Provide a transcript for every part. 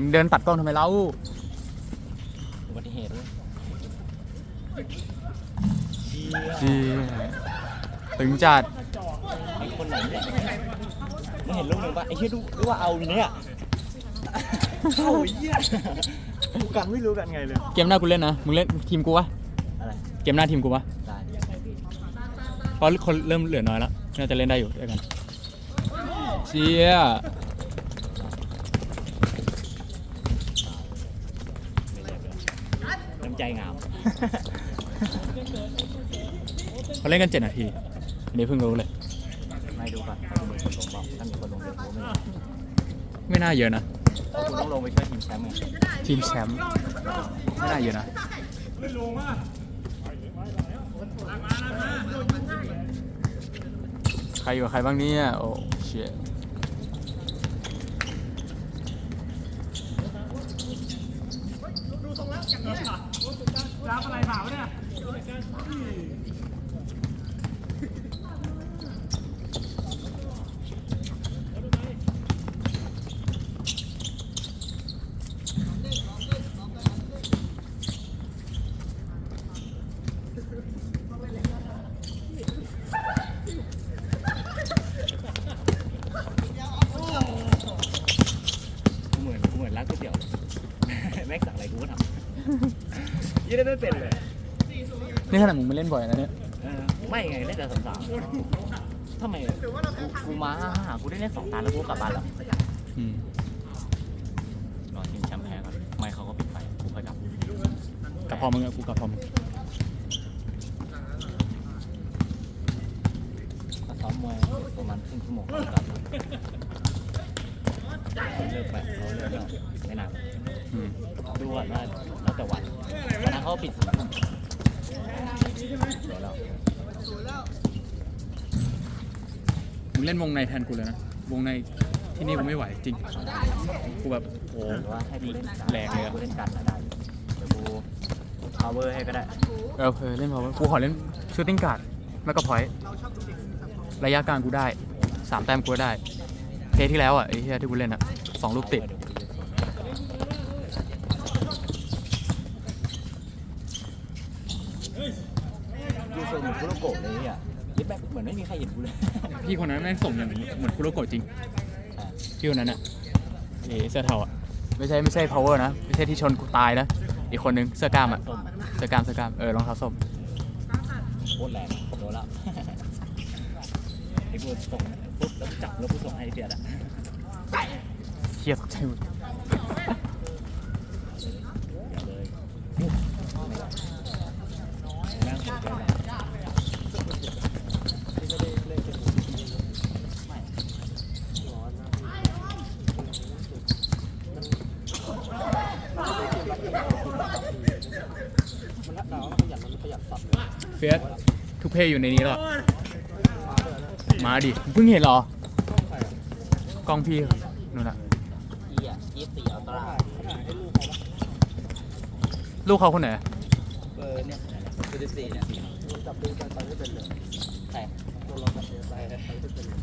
มึงเดินตัดกล้องทำไมเล่าอุบัติเหตุด้วยเชี่ยจีตึงจัดไอ้คนไหนเนี่ยมึงเห็นรูปหนึ่งปะไอ้เชี่ยดูรู้ว่าเอาเนี่ยเอาไอ้เหี้ยกูกันไม่รู้กันไงเลย เกมหน้ากูเล่นนะ มึงเล่นทีมกูปะอะไรเกมหน้าทีมกูปะได้เพราะคนเริ่มเหลือน้อยแล้ว น่าจะเล่นได้อยู่ด้วยกันเชี่ย ไม่เรียบเลยน้ำ ใจงามเขาเล่นกันเจ็ดนาที อันนี้เพิ่งรู้เลย ไม่ดูก่อนถ้ามีคนลงบอกถ้ามีคนลงเดี๋ยวกูไม่ลงไม่น่าเยอะนะ เพราะกูต้องลงไปช่วยทีมแชมป์ไงทีมแชมป์ไม่น่าเยอะนะ ใครอยู่กับใครบ้างเนี่ย โอ้เชี่ย กูเหมือนกูเหมือนรักก๋วยเตี๋ยว แม็กสั่งอะไรกูก็ทำ ยี่ได้ไม่เป็นเลยนี่ขนาดมึงไม่เล่นบ่อยนะเนี่ยเออไม่ไงเล่นแต่สามสามทำไมกูกูมาห้าห้ากูได้เล่นสองตาแล้วกูกลับบ้านแล้วอืมรอทีมแชมป์แพ้ก่อนไม่เขาก็ปิดไฟกูค่อยกลับกับพอมึงอะกูกับพอมึงก็ซ้อมมวยประมาณครึ่งชั่วโมงก็กลับคนเลิกไปเขาเลิกแล้วไม่นานอืมดูก่อนว่าแล้วแต่วัน วันนั้นเขาปิดสี่ทุ่มเดี๋ยวแล้วมึงเล่นวงในแทนกูเลยนะ วงในที่นี่กูไม่ไหวจริง กูแบบโอ้หรือว่าให้กูเล่นแรงเลยอะกูเล่นกันนะได้เดี๋ยวกู power ให้ก็ได้เออเออเล่นพอกูขอเล่นชูตติ้งการ์ดไม่ก็พอยต์ระยะกลางกูได้สามแต้มกูก็ได้เคสที่แล้วอะไอ้เหี้ยที่กูเล่นอะสองลูกติด ดูโซนเหมือนคุโรโกะเลยอะยิบแบบเหมือนไม่มีใครเห็นกูเลยพี่คนนั้นแม่งส่งอย่างเหมือนคุโรโกะจริงพี่คนนั้นอะเอเสื้อเทาอะไม่ใช่ไม่ใช่ power นะ ไม่ใช่ที่ชนกูตายนะ อีกคนนึงเสื้อกล้ามอะเสื้อกล้ามเสื้อกล้ามเออรองเท้าส้มโคตรแรงโดนแล้วไอ้กูส่งปุ๊บแล้วจับแล้วกูส่งให้เพียดอะเฮียตกใจหมดเลยนั่งสนใจเลยไม่ เฟียสทุกเพย์อยู่ในนี้แล้วมาดิเพิ่งเห็นเหรอกล้องพี่นู่นน่ะลูกเขาคนไหนเบอร์เนี่ยคือสิบสี่เนี่ยจับดูกันไปไม่เป็นเลยใช่ตัวเราจับเยอะไปไปไม่เป็นเลย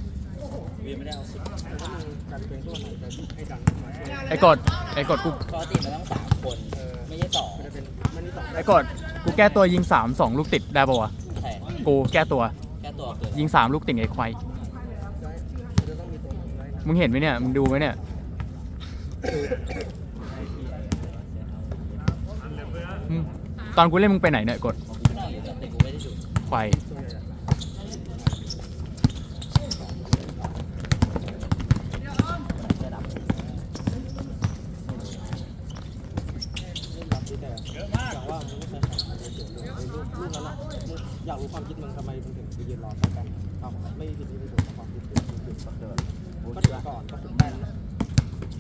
วีไม่ได้เอาสิบไอ้กดไอ้กดกูปกติมันต้องสามคนเออ ไม่ใช่สองไอ้กดกูแก้ตัวยิงสามสองลูกติดได้ปะวะ ใช่กูแก้ตัวแค่ตัวเกินยิงสามลูกติดไอ้ควายมึงเห็นไหมเนี่ย มึงดูไหมเนี่ยมึงตอนกูเล่นมึงไปไหนเนี่ยกดไม่ได้อยู่แต่กูไม่ได้ดูควายระดับ อย่างว่ามึงไม่เคยแข่งมาเลยเดี๋ยวเลยรูปรูปนั้นอะมึงอยากรู้ ความคิดมึงทำไมมึงถึงไปยืนรอใกล้กันเอาไม่ผิดไม่ถูกความคิดคือคือคือเดินกูก็คิดเดินว่าก่อนก็ถึงแป้น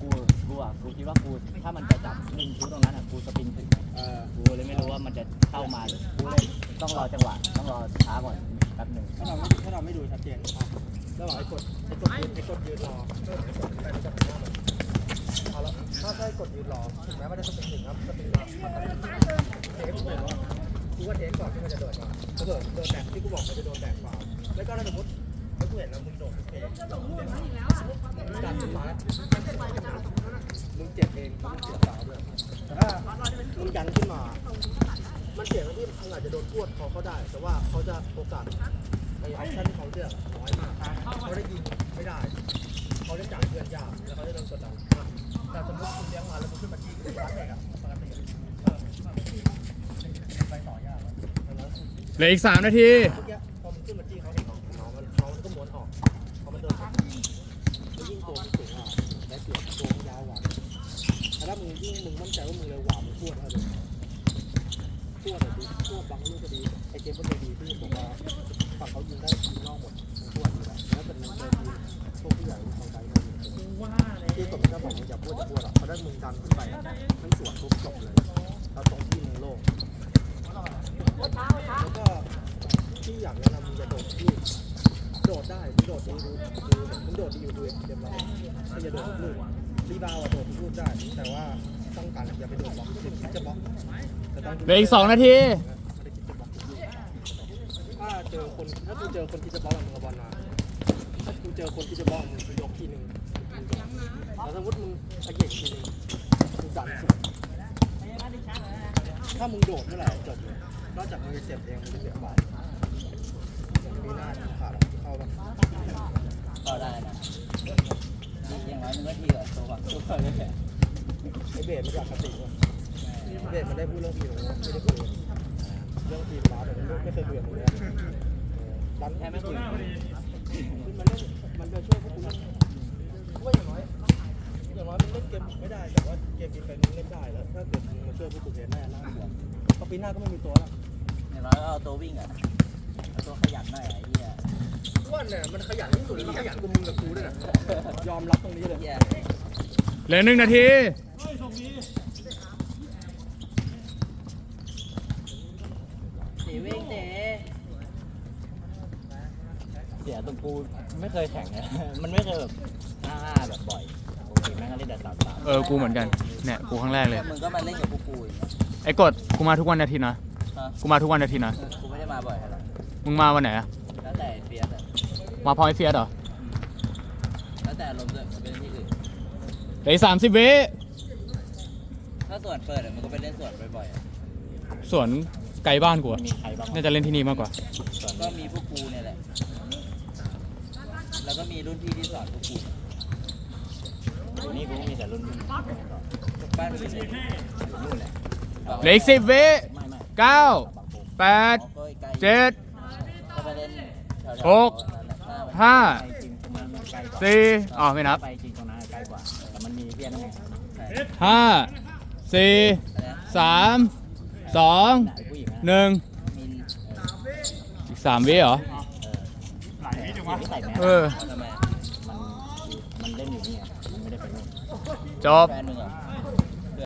กูกูอะกูคิดว่ากูถ้ามันจะจับยิงกูตรงนั้นอะกูสปินถึงเออกูเลยไม่รู้ว่ามันจะเข้ามาหรือกูเลยต้องรอจังหวะต้องรอช้าก่อนแป๊บหนึ่งถ้าเราไม่ถ้าเราไม่ดูชัดเจนอะระหว่างไอ้กดไอ้กดยืนไอ้กดยืนรอเอาละถ้าได้กดยืนรอถึงแม้ว่าจะสปริงถึงครับสปริงรอเทคเลยว่า กูว่าเทคก่อนที่มันจะโดดก่อนถ้าโดดโดนแตกที่กูบอกมันจะโดนแตกฟาแล้วก็ถ้าสมมติถ้ากูเห็นแล้วมึงโดดเทคดันขึ้นมาแล้วมึงเจ็บเององแล้วมึงเสียฟาด้วยแต่ถ้ามึงยันขึ้นมา มันเสี่ยงที่มึงอาจจะโดนพวดเขาเขาได้ แต่ว่าเขาจะโอกาสไอ้ออปชั่นที่เขาเลือกน้อยมากเขาได้ยิงไม่ได้เขาได้จ่ายเพื่อนยากแล้วเขาได้โดนกดดันแต่สมมติคุณเลี้ยงมาแล้วคุณขึ้นมาจี้คุณรัดเองอะปกติเออไปต่อย เหลืออีกสามนาทีเมื่อกี้พอมันขึ้นมาจี้เขาเองน้องน้องมันน้องมันก็ม้วนออกพอมันโดนแล้วยิ่งตัวมันสูงอะได้เปรียบตัวยาวกว่าแต่ถ้ามึงยิ่งมึงมั่นใจว่ามึงเร็วกว่ามึงพูดเอาเลยพูดอะไรดีพูดบางลูกก็ดีไอเกมก็ดีที่มว่าฝั่งเขายิงได้ยิงนอกหมดมึงพูดดีแล้วแล้วเป็นมันเจอทีมพวกผู้ใหญ่ทางไกลมายิงที่มมติถ้าบอกมึงอย่าพูดอย่าพูดอะเพราะถ้ามึงดันขึ้นไปทั้งสวนปุ๊บจบเลยเราตรงที่มึงโล่งแล้วก็ ที่อยากแนะนำมึงจะโดดที่โดดได้มึงโดดดีดูดูมึงโดดดีอยู่ดูเรียบร้อยถ้าจะโดดลูกรีบาวอะโดดทุกลูกได้ แต่ว่าต้องการอย่าไปโดดบล็อกคือคิดจะบล็อกแต่ต้องเหลืออีกสองนาทีถ้าเจอคนถ้ากูเจอคนที่จะบล็อกมึงเอาบอลมาถ้ากูเจอคนที่จะบล็อกมึงยกทีหนึ่งแล้วสมมติมึงตะเกียกทีหนึ่งมึงดันสุดถ้ามึงโดดเมื่อไหร่จบเลยนอกจากมึงจะเจ็บเองมึงจะเจ็บบายางปีหน้ามึงขาดเข้าปะก็ได้นะอย่างน้อยมึงก็ทีกับตัวแบบทุกคนเลยแหละไอเบสมันอยากกระติว่ะเบสมันได้พูดเรื่องทีมไม่ได้คุยเรื่องทีมบาสแต่มันไม่เคยคุยกับมึงเลยดันแค่ไม่คุยมันเล่นมันจะช่วยพวกคุณว่าอย่างน้อยอย่างน้อยมันเล่นเกมไม่ได้แต่ว่าเกมบินไปมึงเล่นได้แล้วถ้าเกิดมึงมาช่วยพวกกูเล่นได้น่าห่วเพราะปีหน้าก็ไม่มีตัวแล้วอย่างน้อยก็เอาตัววิ่งอะ ตัวขยันหน่อยไอ้เหี้ยอ้วนเนี่ยมันขยันที่สุดมันขยันกว่ามึงกับกูด้วยนะยอมรับตรงนี้เลยเหี้ยเหลือหนึ่งนาทีสีวิ่งเตะเสียตรงกูไม่เคยแข่งนะ มันไม่เคยแบบห้าห้าแบบบ่อยปกติแม่งก็เล่นแต่สามสามเออกูเหมือนกันเนี่ยกูครั้งแรกเลย มึงก็มาเล่นกับพวกกูอย่างเงี้ยไอ้กดกูมาทุกวันอาทิตย์นะฮะกูมาทุกวันอาทิตย์นะ กูไม่ได้มาบ่อยขนาดนั้น มึงมาวันไหนอะแล้วแต่เฟียสอะมาพร้อมไอ้เฟียสเหรอแล้วแต่ลมณ์ด้วยมันเป็นที่อื่นเหลืออีกสามสิบวิถ้าส่วนเปิดอะมันก็ไปเล่นส่วนบ่อยๆอะสวนไกลบ้านกูอะมีใครบ้างน่าจะเล่นที่นี่มากกว่า ก็มีพวกกูเนี่ยแหละ แล้วก็มีรุ่นพี่ที่สอนพวกกูนี่กูมีแต่รุ่นพี่บ้านมึงเป็นไงนู่นแหละเหลืออีกสิบวิไม่ไม่เก้าแปดอ๋อก็ใกล้เจ็ด ก็ไปเล่นแถวๆ หกห้าสี่อ๋อไม่นับไปจริงตรงนั้นใกล้กว่าแต่มันมีเพี้ยนไงห้าสี่สามสองหนึ่งอีกสามวิเหรอเออไหลจังวะใส่แมสเออมันมันเล่นอยู่นี่มันไม่ได้ไปนู่นจบ